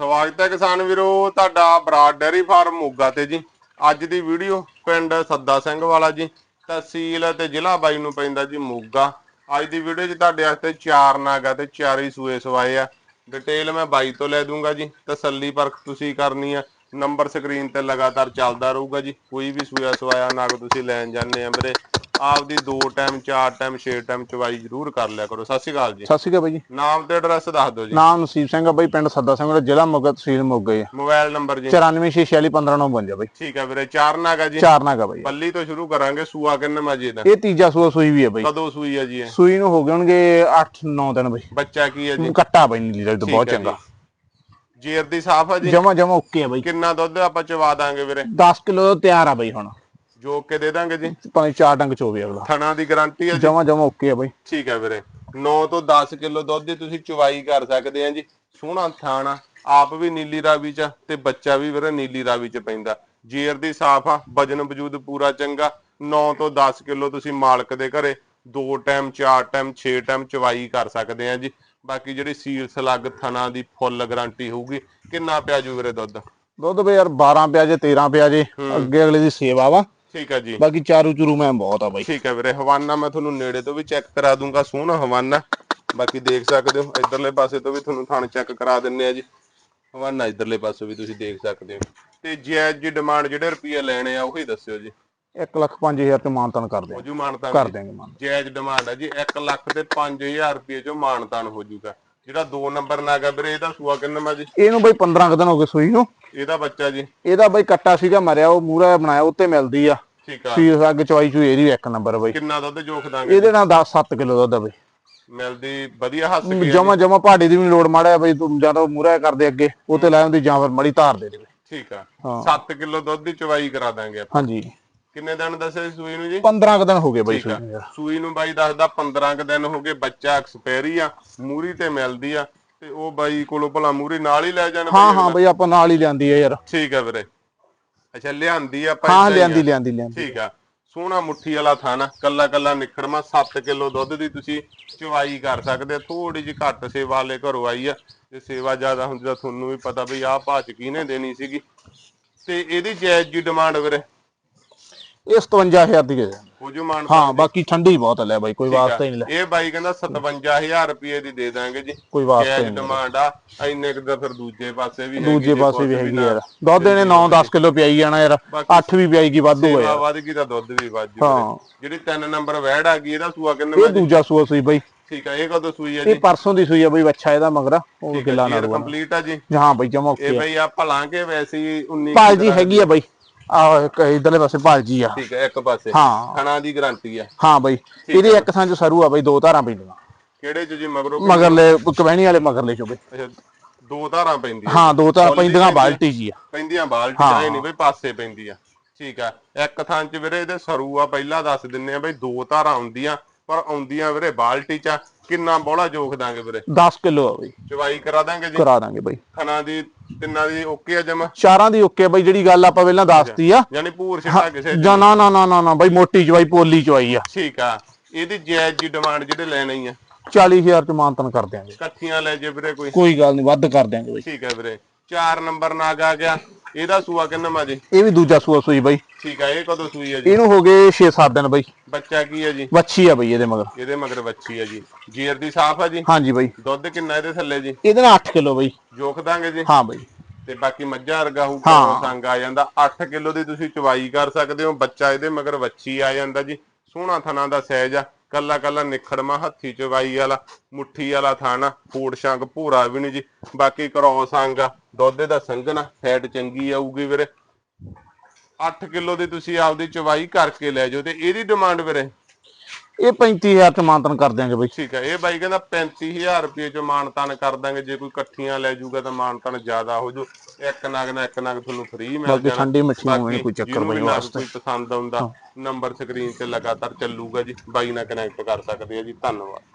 ਸਵਾਗਤ ਹੈ ਕਿਸਾਨ ਵੀਰੋ, ਤੁਹਾਡਾ ਬਰਾਡ ਡੈਰੀ ਫਾਰਮ ਮੋਗਾ ਤੇ ਜੀ। ਅੱਜ ਦੀ ਵੀਡੀਓ ਪਿੰਡ ਸੱਦਾ ਸਿੰਘ ਵਾਲਾ ਜੀ, ਤਹਿਸੀਲ ਤੇ ਜ਼ਿਲ੍ਹਾ ਬਾਈ ਨੂੰ ਪੈਂਦਾ ਜੀ ਮੋਗਾ। ਅੱਜ ਦੀ ਵੀਡੀਓ 'ਚ ਤੁਹਾਡੇ ਵਾਸਤੇ ਚਾਰ ਨਾਗਾ ਤੇ ਚਾਰ ਸੂਏ ਸਵਾਏ ਆ। ਡਿਟੇਲ ਮੈਂ ਬਾਈ ਤੋਂ ਲੈ ਦੂੰਗਾ ਜੀ, ਤਸੱਲੀ ਪਰਖ ਤੁਸੀਂ ਕਰਨੀ ਆ। ਨੰਬਰ ਸਕਰੀਨ ਤੇ ਲਗਾਤਾਰ ਚੱਲਦਾ ਰਹੂਗਾ ਜੀ। ਕੋਈ ਵੀ ਸੂਆ ਸਵਾਇਆ ਨਾਗ ਤੁਸੀਂ ਲੈਣ ਜਾਂਦੇ ਆ ਵੀਰੇ। ਆਪਦੀ ਦੋ ਟਾਈਮ ਚਾਰ ਟਾਈਮ ਛੇ ਟਾਈਮ ਚਵਾਈ ਜ਼ਰੂਰ ਕਰ ਲਿਆ ਕਰੋ। ਸਤਿ ਸ਼੍ਰੀ ਅਕਾਲ ਜੀ। ਸਤਿ ਸ਼੍ਰੀ ਅਕਾਲ ਬਾਈ ਜੀ। ਨਾਮ ਤੇ ਐਡਰੈਸ ਦੱਸ ਦਿਓ ਜੀ। ਨਾਮ ਨਸੀਬ ਸਿੰਘ ਆ ਬਾਈ ਪਿੰਡ ਸੱਦਾ ਸਿੰਘ ਦਾ ਜ਼ਿਲ੍ਹਾ ਮੋਗਾ ਤਹਿਸੀਲ ਮੋਗਾ ਹੀ ਮੋਬਾਈਲ ਨੰਬਰ ਜੀ। 9446159952 ਬਾਈ। ਠੀਕ ਹੈ ਵੀਰੇ ਚਾਰ ਨਾਗਾ ਜੀ। ਚਾਰ ਨਾਗਾ ਬਾਈ। ਪੱਲੀ ਤੋਂ ਸ਼ੁਰੂ ਕਰਾਂਗੇ ਸੂਆ ਕਿੰਨੇ ਮਾਜੀ ਦਾ? ਇਹ ਤੀਜਾ ਸੂਆ ਸੂਈ ਵੀ ਹੈ ਬਾਈ। ਕਦੋਂ ਸੂਈ ਹੈ ਜੀ ਇਹ? ਸੂਈ ਨੂੰ ਹੋ ਗਏ ਹੋਣਗੇ 8-9 ਦਿਨ ਬਾਈ। ਬੱਚਾ ਕੀ ਹੈ ਜੀ? ਕੱਟਾ ਬਾਈ ਨੀਲੀ ਦਾ ਬਹੁਤ ਹੈ ਚੰਗਾ। ਜੀ। ਜੇਰ ਦੀ ਸਾਫ਼ ਹੈ ਜੀ? ਜਮਾ ਜਮਾ ਓਕੇ ਆ ਬਾਈ। ਕਿੰਨਾ ਦੁੱਧ ਆਪਾਂ ਚਵਾ ਦਾਂਗੇ ਵੀਰੇ? 10 ਕਿਲੋ ਤਿਆਰ ਆ ਬਾਈ ਹੁਣ। ਜੋ ਕੇ ਦੇ ਦਾਂਗੇ ਜੀ। ਭਾਵੇਂ ਚਾਰ ਡੰਗ ਚੋਵੇ ਅਗਲਾ। ਥਣਾ ਦੀ ਗਾਰੰਟੀ ਹੈ ਜੀ। ਜਮਾ ਜਮਾ ਓਕੇ ਆ ਬਾਈ। ਠੀਕ ਹੈ ਵੀਰੇ। 9 ਤੋਂ 10 ਕਿਲੋ ਦੁੱਧ ਦੀ ਤੁਸੀਂ ਚਵਾਈ ਕਰ ਸਕਦੇ ਆ ਜੀ। ਸੋਹਣਾ ਥਾਣਾ ਆਪ ਵੀ ਨੀਲੀ ਰਾਵੀ ਚ ਤੇ ਬੱਚਾ ਵੀ ਵੀਰੇ ਨੀਲੀ ਰਾਵੀ ਚ ਪੈਂਦਾ। ਜੇਰ ਦੀ ਸਾਫ਼ ਆ ਵਜਨ ਵਜੂਦ ਪੂਰਾ ਚੰਗਾ। 9 ਤੋਂ 10 ਕਿਲੋ ਤੁਸੀਂ ਮਾਲਕ ਦੇ ਘਰੇ ਦੋ ਟਾਈਮ ਚਾਰ ਟਾਈਮ 6 ਟਾਈਮ ਚਵਾਈ ਕਰ ਸਕਦੇ ਆ ਜੀ। ਬਾਕੀ ਜਿਹੜੀ ਸੀਲ ਸਲੱਗ ਥਣਾ ਦੀ ਫੁੱਲ ਗਾਰੰਟੀ ਹੋਊਗੀ। ਕਿੰਨਾ ਪਿਆ ਜੂ ਵੀਰੇ ਦੁੱਧ? ਦੁੱਧ ਬਈ ਯਾਰ 12 ਪਿਆ ਜੇ 13 ਪਿਆ ਜੇ। ਅੱਗੇ ਅਗਲੇ ਦੀ ਸੇਵਾ ਵਾ। ਠੀਕ ਹੈ ਜੀ। ਬਾਕੀ ਚਾਰੂ ਚੂਰੂ ਮੈਂ ਬਹੁਤ ਆ ਬਾਈ। ਠੀਕ ਹੈ ਵੀਰੇ ਹਵਾਨਾ ਮੈਂ ਤੁਹਾਨੂੰ ਨੇੜੇ ਤੋਂ ਵੀ ਚੈੱਕ ਕਰਾ ਦੂੰਗਾ ਸੋਹਣਾ ਹਵਾਨਾ। ਬਾਕੀ ਦੇਖ ਸਕਦੇ ਹੋ ਇਧਰਲੇ ਪਾਸੇ ਤੋਂ ਵੀ ਤੁਹਾਨੂੰ ਥਣ ਚੈੱਕ ਕਰਾ ਦਿੰਨੇ ਆ ਜੀ। ਹਵਾਨਾ ਇਧਰਲੇ ਪਾਸੇ ਵੀ ਤੁਸੀਂ ਦੇਖ ਸਕਦੇ ਹੋ। ਤੇ ਜਾਇਜ਼ ਜੀ ਡਿਮਾਂਡ ਜਿਹੜੇ ਰੁਪਏ ਲੈਣੇ ਆ ਉਹੀ ਦੱਸਿਓ ਜੀ। 1 ਲੱਖ 5000 ਤੇ ਮਾਨਤਨ ਕਰ ਦੇ ਹੋ ਜੂ ਮਾਨਤਾਨ ਕਰ ਦੇਂਗੇ ਮਾਨ ਜਾਇਜ਼ ਡਿਮਾਂਡ ਹੈ ਜੀ 1 ਲੱਖ ਤੇ 5000 ਰੁਪਏ ਚੋਂ ਮਾਨਤਾਨ ਹੋ ਜੂਗਾ। ਜਿਹੜਾ 2 ਨੰਬਰ ਨਾਗਾ ਵੀਰੇ ਇਹਦਾ ਸੂਆ ਕਿੰਨਾ ਮਾ ਜੀ? ਇਹਨੂੰ ਬਾਈ 15 ਕੁ ਦਿਨ ਹੋ ਗਏ ਸੂਈ ਨੂੰ। ਇਹਦਾ ਬੱਚਾ ਜੀ? ਇਹਦਾ ਬਾਈ ਕੱਟਾ ਸੀਗਾ ਮਰਿਆ ਉਹ ਮੂਰਾ ਬਣਾਇਆ ਉੱਤੇ ਮਿਲਦੀ ਆ। ਠੀਕ ਆ। ਫੀਸ ਅੱਗ ਚਵਾਈ ਚੂ ਇਹਦੀ ਇੱਕ ਨੰਬਰ ਬਾਈ। ਕਿੰਨਾ ਦੁੱਧ ਜੋਖ ਦਾਂਗੇ ਇਹਦੇ ਨਾਲ 10 7 ਕਿਲੋ ਦੁੱਧ ਆ ਬਾਈ। ਮਿਲਦੀ ਵਧੀਆ ਹੱਸ ਕੇ ਜਮਾ ਜਮਾ ਪਹਾੜੀ ਦੀ ਵੀ ਲੋੜ ਮਾੜਿਆ ਬਈ ਤੂੰ ਜਾਂ ਤਾਂ ਮੂਰਾ ਕਰਦੇ ਅੱਗੇ ਉਹ ਤੇ ਲੈ ਆਉਂਦੀ ਜਾਂ ਫਿਰ ਮੜੀ ਧਾਰ ਦੇ ਦੇ। ਠੀਕ ਆ। ਹਾਂ। 7 ਕਿਲੋ ਦੁੱਧ ਦੀ ਚਵਾਈ ਕਰਾ ਦਾਂਗੇ ਆਪਾਂ। ਹਾਂਜੀ। ਕਿੰਨੇ ਦਿਨ ਦੱਸੇ ਸੀ ਸੂਈ ਨੂੰ ਜੀ? 15 ਕੁ ਦਿਨ ਹੋ ਗਏ ਬਾਈ ਸੂਈ ਨੂੰ ਯਾਰ। ਸੂਈ ਨੂੰ ਬਾਈ ਦੱਸਦਾ 15 ਕ ਦਿਨ ਹੋ ਗਏ ਬੱਚਾ ਐਕਸਪਾਇਰੀ ਆ ਮੂਰੀ ਤੇ ਮਿਲਦੀ ਆ ਤੇ ਉਹ ਬਾਈ ਕੋਲੋਂ ਭਲਾ ਮੂਰੀ ਨਾਲ ਹੀ ਲੈ ਜਾਣ ਹਾਂ ਹਾਂ ਬਈ ਆਪਾਂ ਨਾਲ ਹੀ ਲਿਆਂਦੀ ਆ ਯਾਰ। ਠੀਕ ਆ ਵੀਰੇ। ਅੱਛਾ ਲਿਆਂਦੀ ਆ ਹਾਂ ਹੀ ਲਿਆਂਦੀ। ਲਿਆਂਦੀ ਲਿਆਂਦੀ। ਠੀਕ ਆ। ਸੋਹਣਾ ਮੁੱਠੀ ਵਾਲਾ ਥਾਣਾ ਕੱਲਾ ਕੱਲਾ ਨਿਖੜਮਾ 7 ਕਿਲੋ ਦੁੱਧ ਦੀ ਤੁਸੀਂ ਚਵਾਈ ਕਰ ਸਕਦੇ ਥੋੜੀ ਜਿਹੀ ਘੱਟ ਸੇਵਾ ਵਾਲੇ ਘਰੋਂ ਆਈ ਆ ਤੇ ਸੇਵਾ ਜ਼ਿਆਦਾ ਹੁੰਦੀ ਤਾਂ ਤੁਹਾਨੂੰ ਵੀ ਪਤਾ ਵੀ ਆਹ ਭਾਜ ਕਿਹਨੇ ਦੇਣੀ ਸੀਗੀ। ਤੇ ਇਹਦੀ ਜਾਇਜ਼ ਜੀ ਡਿਮਾਂਡ ਵੀਰੇ? ਇਹ 57000 ਦੀ ਦੇ ਦੇ ਹੋ। ਜੋ ਮਾਨ ਹਾਂ ਬਾਕੀ ਠੰਡੀ ਬਹੁਤ ਆ ਲੈ ਬਾਈ ਕੋਈ ਵਾਸਤਾ ਹੀ ਨਹੀਂ ਲੈ। ਇਹ ਬਾਈ ਕਹਿੰਦਾ 57000 ਰੁਪਏ ਦੀ ਦੇ ਦਾਂਗੇ ਜੀ। ਕੋਈ ਵਾਸਤਾ ਨਹੀਂ। ਡਿਮਾਂਡ ਆ ਇੰਨੇ ਕੁ ਦਾ ਫਿਰ ਦੂਜੇ ਪਾਸੇ ਵੀ ਦੂਜੇ ਪਾਸੇ ਵੀ ਹੈਗੀ ਯਾਰ। ਦੁੱਧ ਇਹਨੇ 9-10 ਕਿਲੋ ਪਿਆਈ ਜਾਣਾ ਯਾਰ। 8 ਵੀ ਪਿਆਈਗੀ ਵਾਧੂ ਸੇਵਾ ਹੋਇਆ ਵਧ ਗਈ ਤਾਂ ਦੁੱਧ ਵੀ ਵੱਧ ਜੂ ਹਾਂ। ਜਿਹੜੀ 3 ਨੰਬਰ ਵੈੜ ਆ ਗਈ ਇਹਦਾ ਸੂਆ ਕਿੰਨੇ ਇਹ ਦੂਜਾ ਸੂਆ ਸੂਈ ਬਾਈ। ਠੀਕ ਆ ਇਹ ਕਦੋਂ ਸੂਈ ਹੈ ਇਹ ਜੀ? ਪਰਸੋਂ ਦੀ ਸੂਈ ਆ ਬਾਈ ਬੱਚਾ ਇਹਦਾ ਮਗਰਾ। ਉਹ ਗਿੱਲਾ ਨਾ ਰੂਆ ਕੰਪਲੀਟ ਆ ਜੀ। ਹਾਂ ਬਾਈ ਜਮਾ ਇਹ ਓਕੇ ਬਈ ਆ ਭਲਾਂਗੇ ਵੈਸੇ ਹੀ 19 ਭਾਲ ਜੀ ਹੈਗੀ ਆ ਬਾਈ। ਆ ਇੱਕ ਇਧਰਲੇ ਪਾਸੇ ਭਾਲ ਜੀ ਆ। ਠੀਕ ਹੈ ਇੱਕ ਪਾਸੇ। ਹਾਂ। ਥਣਾ ਦੀ ਗਾਰੰਟੀ ਆ। ਹਾਂ ਬਾਈ ਇਹਦੇ ਇੱਕ ਥਾਂ ਚ ਸਰੂ ਆ ਬਾਈ ਦੋ ਧਾਰਾਂ ਪੈਂਦੀਆਂ। ਕਿਹੜੇ ਚ ਜੀ ਮਗਰੋਂ ਮਗਰਲੇ ਕਵੈਣੀ ਵਾਲੇ ਮਗਰਲੇ ਚੋਂ ਬਈ। ਅੱਛਾ ਦੋ ਧਾਰਾਂ ਪੈਂਦੀਆਂ। ਹਾਂ ਦੋ ਧਾਰਾਂ ਪੈਂਦੀਆਂ ਬਾਲਟੀ ਜੀ ਆ। ਪੈਂਦੀਆਂ ਬਾਲਟੀ ਚਾਹੇ ਨਹੀਂ ਬਈ ਪਾਸੇ ਪੈਂਦੀ ਆ ਠੀਕ ਆ। ਇੱਕ ਥਾਂ ਚ ਵੀਰੇ ਇਹਦੇ ਸਰੂ ਆ ਪਹਿਲਾਂ ਦੱਸ ਦਿੰਨੇ ਆ ਬਈ ਦੋ ਧਾਰਾਂ ਆਉਂਦੀਆਂ ਪਰ ਆਉਂਦੀਆਂ ਵੀਰੇ ਬਾਲਟੀ ਚ ਆ। ਕਿੰਨਾ ਬੋਲਾ ਜੋਖ ਦਾਂਗੇ ਵੀਰੇ? 10 ਕਿਲੋ ਆ ਬਾਈ। ਚਵਾਈ ਕਰਾ ਦਾਂਗੇ ਜੀ? ਕਰਾ ਦਾਂਗੇ ਬਾਈ। ਥਣਾ ਦੀ ਤਿੰਨਾਂ ਦੀ ਓਕੇ ਆ ਜਮਾ? ਚਾਰਾਂ ਦੀ ਓਕੇ ਬਾਈ ਜਿਹੜੀ ਗੱਲ ਆਪਾਂ ਪਹਿਲਾਂ ਦੱਸਤੀ ਆ। ਯਾਨੀ ਪੂਰ ਛਿੱਟਾ ਕਿਸੇ ਜਾਂ ਨਾ ਨਾ ਨਾ ਨਾ ਬਾਈ ਮੋਟੀ ਚਵਾਈ ਪੋਲੀ ਚਵਾਈ ਆ। ਠੀਕ ਆ। ਇਹਦੀ ਜਾਇਜ਼ ਜੀ ਡਿਮਾਂਡ ਜਿਹੜੇ ਲੈਣੇ ਆ? 40000 ਚ ਮਾਨਤਨ ਕਰ ਦਿਆਂਗੇ। ਇਕੱਠੀਆਂ ਲੈ ਜੇ ਵੀਰੇ ਕੋਈ। ਕੋਈ ਗੱਲ ਨਹੀਂ ਵੱਧ ਕਰ ਦਿਆਂਗੇ ਬਾਈ। ਠੀਕ ਹੈ ਵੀਰੇ। 4 ਨੰਬਰ ਨਾਗ ਆ ਗਿਆ। ਇਹਦਾ ਸੂਆ ਕਿੰਨਾ ਮਾ ਜੀ? ਇਹ ਵੀ ਦੂਜਾ ਸੂਆ ਸੂਈ ਬਾਈ। ਠੀਕ ਆ ਇਹ ਕਦੋਂ ਸੂਈ ਹੈ ਜੀ? ਇਹਨੂੰ ਹੋ ਗਏ 6-7 ਦਿਨ ਬਾਈ। ਬੱਚਾ ਕੀ ਹੈ ਜੀ? ਵੱਛੀ ਆ ਬਾਈ ਇਹਦੇ ਮਗਰ। ਇਹਦੇ ਮਗਰ ਬੱਚੀ ਹੈ ਜੀ। ਜੀਰ ਦੀ ਸਾਫ਼ ਹੈ ਜੀ? ਹਾਂਜੀ ਬਾਈ। ਦੁੱਧ ਕਿੰਨਾ ਇਹਦੇ ਥੱਲੇ ਜੀ? ਇਹਦੇ ਨਾਲ 8 ਕਿਲੋ ਬਾਈ। ਜੋਖ ਦਾਂਗੇ ਜੀ? ਹਾਂ ਬਾਈ। ਤੇ ਬਾਕੀ ਮੱਝਾਂ ਵਰਗਾ ਹੋਊਗਾ ਸੰਗ ਆ ਜਾਂਦਾ। 8 ਕਿਲੋ ਦੀ ਤੁਸੀਂ ਚਵਾਈ ਕਰ ਸਕਦੇ ਹੋ ਬੱਚਾ ਇਹਦੇ ਮਗਰ ਵੱਛੀ ਆ ਜਾਂਦਾ ਜੀ। ਸੋਹਣਾ ਥਣਾ ਦਾ ਸਹਿਜ ਆ। ਕੱਲਾ ਕੱਲਾ ਨਿਖੜਮਾ ਹੱਥੀ ਚਵਾਈ ਵਾਲਾ, ਮੁੱਠੀ ਵਾਲਾ ਥਾਣਾ ਫੂੜ ਸ਼ੰਗ ਭੂਰਾ ਵੀ ਨਹੀਂ ਜੀ। ਬਾਕੀ ਕਰੋਸ ਅੰਗ ਆ, ਦੁੱਧ ਦਾ ਸੰਘਣਾ, ਫੈਟ ਚੰਗੀ ਆਊਗੀ ਵੀਰੇ। 8 ਕਿਲੋ ਦੀ ਤੁਸੀਂ ਆਪਦੀ ਚਵਾਈ ਕਰਕੇ ਲੈ ਜਾਓ ਤੇ ਇਹਦੀ ਡਿਮਾਂਡ ਵੀਰੇ। ਇਹ 35000 ਚ ਮਾਨਤਨ ਕਰ ਦਿਆਂਗੇ ਬਾਈ। ਠੀਕ ਹੈ ਇਹ ਬਾਈ ਕਹਿੰਦਾ 35000 ਰੁਪਏ ਚ ਮਾਨਤਾਨ ਕਰ ਦਾਂਗੇ ਜੇ ਕੋਈ ਇਕੱਠੀਆਂ ਲੈ ਜਾਊਗਾ ਤਾਂ ਮਾਨਤਾਨ ਜ਼ਿਆਦਾ ਹੋ ਜੂ। ਇੱਕ ਨਗ ਨਾ ਇੱਕ ਨਗ ਤੁਹਾਨੂੰ ਫ੍ਰੀ ਮਿਲ ਬਾਕੀ ਜਾਣਾ। ਠੰਡੀ ਮੱਛੀ ਹੋਣੀ ਕੋਈ ਚੱਕਰ ਬਾਈ ਵਾਸਤੇ। ਕੋਈ ਪਸੰਦ ਆਉਂਦਾ ਨੰਬਰ ਸਕਰੀਨ ਤੇ ਲਗਾਤਾਰ ਚੱਲੂਗਾ ਜੀ। ਬਾਈ ਨਾਲ ਕਨੈਕਟ ਕਰ ਸਕਦੇ ਆ ਜੀ। ਧੰਨਵਾਦ।